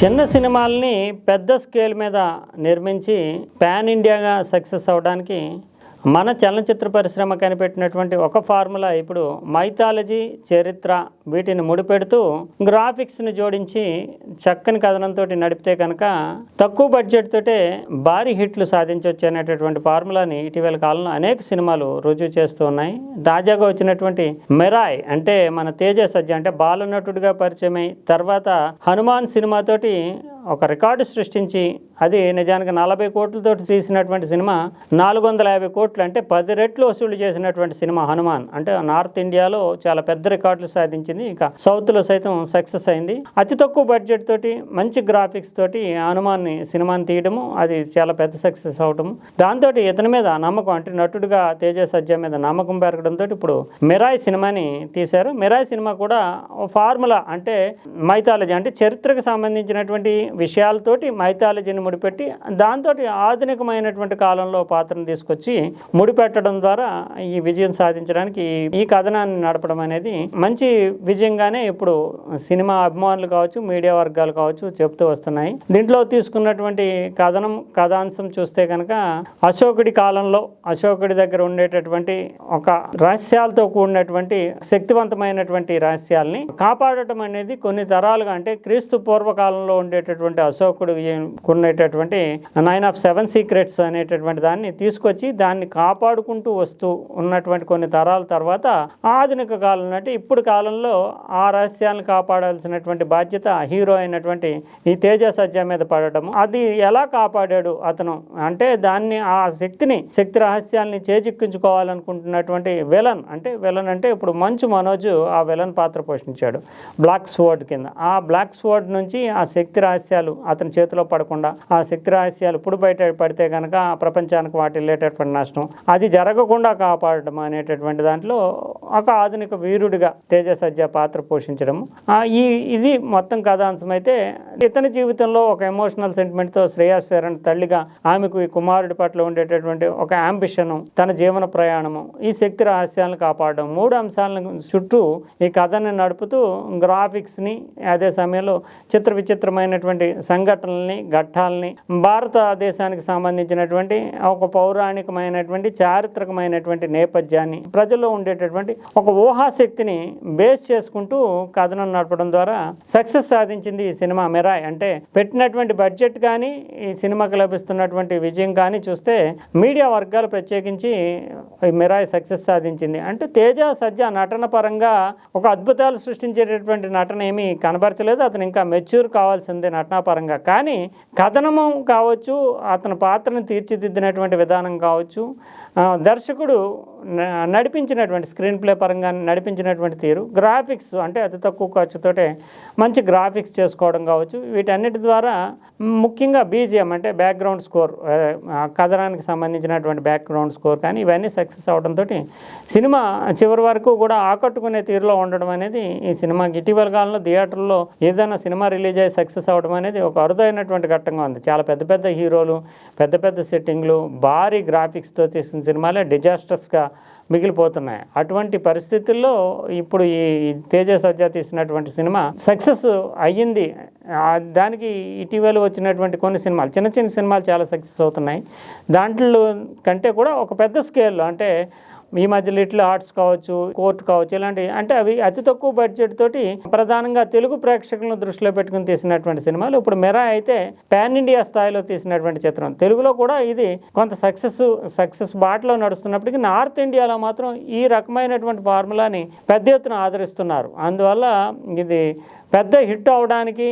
చిన్న సినిమాల్ని పెద్ద స్కేల్ మీద నిర్మించి పాన్ ఇండియాగా సక్సెస్ అవడానికి మన చలనచిత్ర పరిశ్రమ కనిపెట్టినటువంటి ఒక ఫార్ములా ఇప్పుడు మైథాలజీ చరిత్ర వీటిని ముడిపెడుతూ గ్రాఫిక్స్ని జోడించి చక్కని కథనంతో నడిపితే కనుక తక్కువ బడ్జెట్ తోటే భారీ హిట్లు సాధించవచ్చు అనేటటువంటి ఫార్ములాని ఇటీవల కాలంలో అనేక సినిమాలు రుజువు చేస్తూ ఉన్నాయి. తాజాగా వచ్చినటువంటి మెరాయ్ అంటే మన తేజ సజ్జ అంటే బాలనటుడిగా పరిచయమై తర్వాత హనుమాన్ సినిమాతోటి ఒక రికార్డు సృష్టించి అది నిజానికి నలభై కోట్లతో తీసినటువంటి సినిమా నాలుగు వందల యాభై కోట్లు అంటే పది రెట్లు వసూలు చేసినటువంటి సినిమా హనుమాన్. అంటే నార్త్ ఇండియాలో చాలా పెద్ద రికార్డులు సాధించింది. ఇంకా సౌత్లో సైతం సక్సెస్ అయింది. అతి తక్కువ బడ్జెట్ తోటి మంచి గ్రాఫిక్స్ తోటి హనుమాన్ని సినిమాని తీయడము అది చాలా పెద్ద సక్సెస్ అవటము. దాంతో ఇతని మీద నమ్మకం అంటే నటుడిగా తేజ సజ్జ మీద నమ్మకం పెరగడంతో ఇప్పుడు మిరాయ్ సినిమాని తీశారు. మిరాయ్ సినిమా కూడా ఫార్ములా అంటే మైథాలజీ అంటే చరిత్రకు సంబంధించినటువంటి విషయాలతోటి మైథాలజీని ముడిపెట్టి దాంతో ఆధునికమైనటువంటి కాలంలో పాత్రను తీసుకొచ్చి ముడిపెట్టడం ద్వారా ఈ విజయం సాధించడానికి ఈ కథనాన్ని నడపడం అనేది మంచి విజయంగానే ఇప్పుడు సినిమా అభిమానులు కావచ్చు మీడియా వర్గాలు కావచ్చు చెప్తూ వస్తున్నాయి. దీంట్లో తీసుకున్నటువంటి కథనం కథాంశం చూస్తే కనుక అశోకుడి కాలంలో అశోకుడి దగ్గర ఉండేటటువంటి ఒక రహస్యాలతో కూడినటువంటి శక్తివంతమైనటువంటి రహస్యాల్ని కాపాడటం అనేది కొన్ని తరాలుగా అంటే క్రీస్తు పూర్వకాలంలో ఉండేటటువంటి అశోకుడు అనేటటువంటి నైన్ ఆఫ్ సెవెన్ సీక్రెట్స్ అనేటటువంటి దాన్ని తీసుకొచ్చి దాన్ని కాపాడుకుంటూ వస్తూ ఉన్నటువంటి కొన్ని తరాల తర్వాత ఆధునిక కాలం అంటే ఇప్పుడు కాలంలో ఆ రహస్యాలను కాపాడాల్సినటువంటి బాధ్యత హీరో అయినటువంటి ఈ తేజ సజ్జ మీద పడటం అది ఎలా కాపాడాడు అతను? అంటే దాన్ని ఆ శక్తిని శక్తి రహస్యాల్ని చేజిక్కించుకోవాలనుకుంటున్నటువంటి విలన్ అంటే విలన్ అంటే ఇప్పుడు మంచు మనోజ్ ఆ విలన్ పాత్ర పోషించాడు. బ్లాక్ స్వర్డ్ కింద. ఆ బ్లాక్ స్వర్డ్ నుంచి ఆ శక్తి రహస్యాలు అతని చేతిలో పడకుండా ఆ శక్తి రహస్యాలు ఇప్పుడు బయట పడితే కనుక ఆ ప్రపంచానికి వాటి వెళ్ళేటటువంటి నష్టం. అది జరగకుండా కాపాడడం అనేటటువంటి దాంట్లో ఒక ఆధునిక వీరుడిగా తేజసజ్జ పాత్ర పోషించడం ఈ ఇది మొత్తం కథాంశం అయితే ఇతని జీవితంలో ఒక ఎమోషనల్ సెంటిమెంట్తో శ్రేయస్ శరణ్ తల్లిగా ఆమెకు ఈ కుమారుడి పట్ల ఉండేటటువంటి ఒక అంబిషను తన జీవన ప్రయాణము ఈ శక్తి రహస్యాలను కాపాడడం మూడు అంశాలను చుట్టూ ఈ కథని నడుపుతూ గ్రాఫిక్స్ని అదే సమయంలో చిత్ర విచిత్రమైనటువంటి సంఘటనల్ని ఘట్టాలని భారతదేశానికి సంబంధించినటువంటి ఒక పౌరాణికమైనటువంటి చారిత్రకమైనటువంటి నేపథ్యాన్ని ప్రజల్లో ఉండేటటువంటి ఒక ఊహాశక్తిని బేస్ చేసుకుంటూ కథనం నడపడం ద్వారా సక్సెస్ సాధించింది ఈ సినిమా మెరాయ్. అంటే పెట్టినటువంటి బడ్జెట్ కానీ ఈ సినిమాకి లభిస్తున్నటువంటి విజయం కానీ చూస్తే మీడియా వర్గాలు ప్రత్యేకించి మెరాయ్ మిరాయ్ సక్సెస్ సాధించింది. అంటే తేజ సజ్జ నటన పరంగా ఒక అద్భుతాలు సృష్టించేటటువంటి నటన ఏమీ కనబరచలేదు. అతను ఇంకా మెచ్యూర్ కావాల్సిందే నటనాపరంగా పరంగా. కానీ కథనము కావచ్చు అతని పాత్రను తీర్చిదిద్దినటువంటి విధానం కావచ్చు. దర్శకుడు నడిపించినటువంటి స్క్రీన్ ప్లే పరంగా నడిపించినటువంటి తీరు. గ్రాఫిక్స్ అంటే అతి తక్కువ ఖర్చుతోటే మంచి గ్రాఫిక్స్ చేసుకోవడం కావచ్చు. వీటన్నిటి ద్వారా ముఖ్యంగా బీజిఎం అంటే బ్యాక్గ్రౌండ్ స్కోర్ కథనానికి సంబంధించినటువంటి బ్యాక్గ్రౌండ్ స్కోర్ కానీ ఇవన్నీ సక్సెస్ అవడంతో సినిమా చివరి వరకు కూడా ఆకట్టుకునే తీరులో ఉండడం అనేది ఈ సినిమాకి ఇటీవల కాలంలో థియేటర్లో ఏదైనా సినిమా రిలీజ్ అయ్యి సక్సెస్ అవడం అనేది ఒక అరుదైనటువంటి ఘట్టంగా ఉంది. చాలా పెద్ద పెద్ద హీరోలు పెద్ద పెద్ద సెట్టింగ్లు భారీ గ్రాఫిక్స్తో తీసిన సినిమాలే డిజాస్టర్స్గా మిగిలిపోతున్నాయి. అటువంటి పరిస్థితుల్లో ఇప్పుడు ఈ తేజ సజ్జా తీసినటువంటి సినిమా సక్సెస్ అయ్యింది. దానికి ఇటీవల వచ్చినటువంటి కొన్ని సినిమాలు చిన్న చిన్న సినిమాలు చాలా సక్సెస్ అవుతున్నాయి. దాంట్లో కంటే కూడా ఒక పెద్ద స్కేల్లో అంటే ఈ మధ్య లిటిల్ ఆర్ట్స్ కావచ్చు కోర్ట్ కావచ్చు ఇలాంటి అంటే అవి అతి తక్కువ బడ్జెట్ తోటి ప్రధానంగా తెలుగు ప్రేక్షకులను దృష్టిలో పెట్టుకుని తీసినటువంటి సినిమాలు. ఇప్పుడు మెరా అయితే పాన్ ఇండియా స్థాయిలో తీసినటువంటి చిత్రం. తెలుగులో కూడా ఇది కొంత సక్సెస్ సక్సెస్ బాటలో నడుస్తున్నప్పటికీ నార్త్ ఇండియాలో మాత్రం ఈ రకమైనటువంటి ఫార్ములాని పెద్ద ఎత్తున ఆదరిస్తున్నారు. అందువల్ల ఇది పెద్ద హిట్ అవడానికి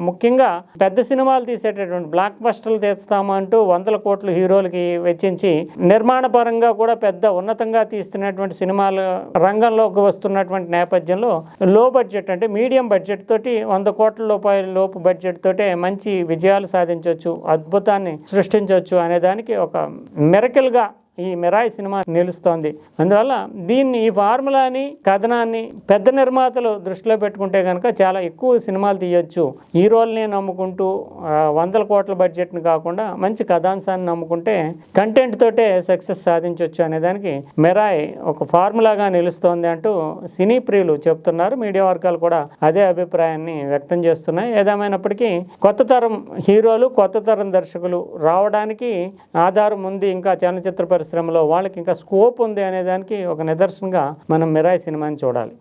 ముఖ్యంగా పెద్ద సినిమాలు తీసేటటువంటి బ్లాక్ బస్టర్లు తీస్తామంటూ వందల కోట్లు హీరోలకి వెచ్చించి నిర్మాణ పరంగా కూడా పెద్ద ఉన్నతంగా తీస్తున్నటువంటి సినిమాలు రంగంలోకి వస్తున్నటువంటి నేపథ్యంలో లో బడ్జెట్ అంటే మీడియం బడ్జెట్ తోటి వంద కోట్ల రూపాయల లోపు బడ్జెట్ తోటే మంచి విజయాలు సాధించవచ్చు అద్భుతాన్ని సృష్టించవచ్చు అనే దానికి ఒక మెరకల్గా ఈ మిరాయి సినిమా నిలుస్తోంది. అందువల్ల దీన్ని ఈ ఫార్ములాని కథనాన్ని పెద్ద నిర్మాతలు దృష్టిలో పెట్టుకుంటే కనుక చాలా ఎక్కువ సినిమాలు తీయొచ్చు. హీరోల్ని నమ్ముకుంటూ వందల కోట్ల బడ్జెట్ని కాకుండా మంచి కథాంశాన్ని నమ్ముకుంటే కంటెంట్ తోటే సక్సెస్ సాధించవచ్చు అనే దానికి ఒక ఫార్ములాగా నిలుస్తోంది అంటూ సినీ ప్రియులు చెప్తున్నారు. మీడియా వర్గాలు కూడా అదే అభిప్రాయాన్ని వ్యక్తం చేస్తున్నాయి. ఏదేమైనప్పటికీ కొత్త తరం హీరోలు కొత్త తరం దర్శకులు రావడానికి ఆధారం ఉంది. ఇంకా చలనచిత్ర పరిశ్రమలో వాళ్ళకి ఇంకా స్కోప్ ఉంది అనే దానికి ఒక నిదర్శనంగా మనం మిరాయ్ సినిమాని చూడాలి.